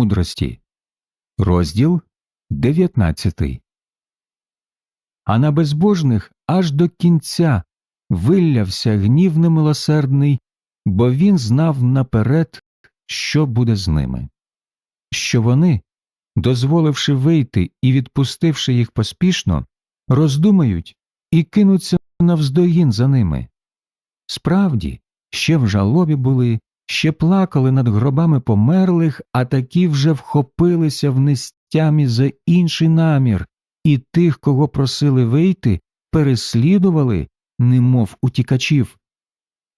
мудрості. Розділ 19 А на безбожних аж до кінця виллявся гнів немилосердний, бо він знав наперед, що буде з ними, що вони, дозволивши вийти і відпустивши їх поспішно, роздумають і кинуться навздогін за ними. Справді, ще в жалобі були, ще плакали над гробами померлих, а такі вже вхопилися в нестямі за інший намір, і тих, кого просили вийти, переслідували, немов утікачів.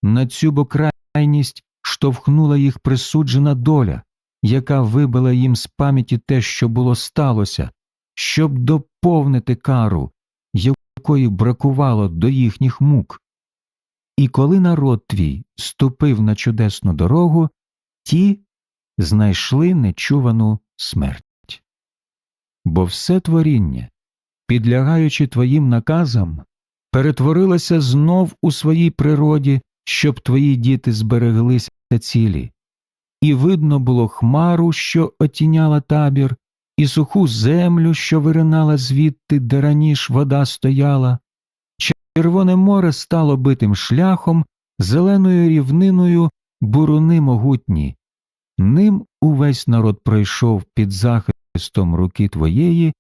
На цю бо крайність штовхнула їх присуджена доля, яка вибила їм з пам'яті те, що було сталося, щоб доповнити кару, якої бракувало до їхніх мук. І коли народ твій ступив на чудесну дорогу, ті знайшли нечувану смерть. Бо все творіння, підлягаючи твоїм наказам, перетворилося знов у своїй природі, щоб твої діти збереглися цілі, і видно було хмару, що отіняла табір, і суху землю, що виринала звідти, де раніше вода стояла. Червоне море стало битим шляхом, зеленою рівниною буруни могутні. Ним увесь народ пройшов під захистом руки твоєї,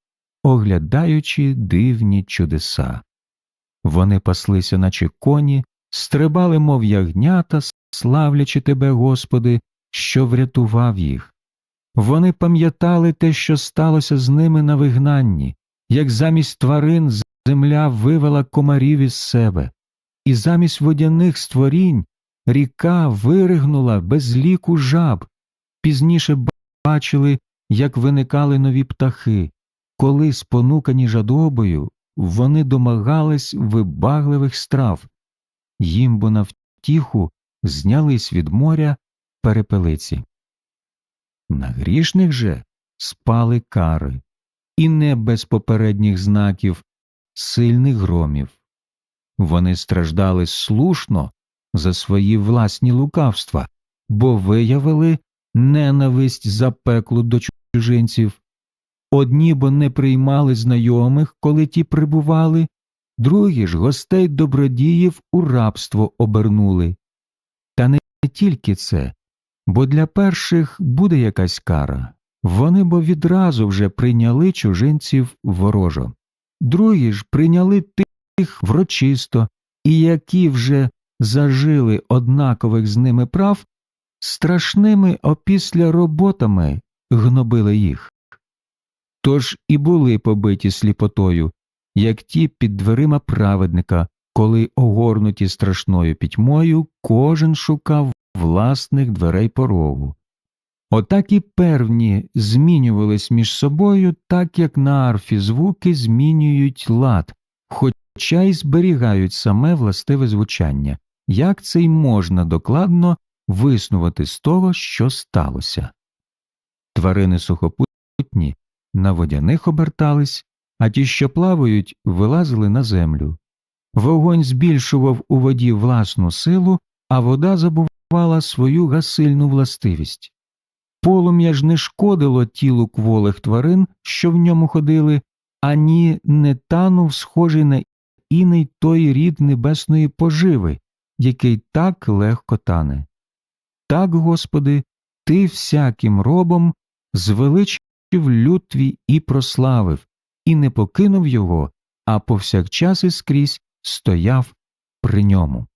оглядаючи дивні чудеса. Вони паслися, наче коні, стрибали, мов ягнята, славлячи тебе, Господи, що врятував їх. Вони пам'ятали те, що сталося з ними на вигнанні, як замість тварин земля вивела комарів із себе, і замість водяних створінь ріка виригнула без ліку жаб. Пізніше бачили, як виникали нові птахи, коли, спонукані жадобою, вони домагались вибагливих страв, їм бо на втіху знялись від моря перепелиці. На грішних же спали кари, і не без попередніх знаків сильних громів. Вони страждали слушно за свої власні лукавства, бо виявили ненависть запеклу до чужинців. Одні бо не приймали знайомих, коли ті прибували, другі ж гостей добродіїв у рабство обернули. Та не тільки це, бо для перших буде якась кара. Вони бо відразу вже прийняли чужинців ворожо, другі ж прийняли тих врочисто, і які вже зажили однакових з ними прав, страшними опісля роботами гнобили їх. Тож і були побиті сліпотою, як ті під дверима праведника, коли, огорнуті страшною пітьмою, кожен шукав власних дверей порогу. Отак і певні змінювались між собою, так як на арфі звуки змінюють лад, хоча й зберігають саме властиве звучання, як це й можна докладно виснувати з того, що сталося. Тварини сухопутні на водяних обертались, а ті, що плавають, вилазили на землю. Вогонь збільшував у воді власну силу, а вода забувала свою гасильну властивість. Полум'я ж не шкодило тілу кволих тварин, що в ньому ходили, ані не танув схожий на іний той рід небесної поживи, який так легко тане. Так, Господи, Ти всяким робом звеличив люд твій і прославив, і не покинув його, а повсякчас і скрізь стояв при ньому.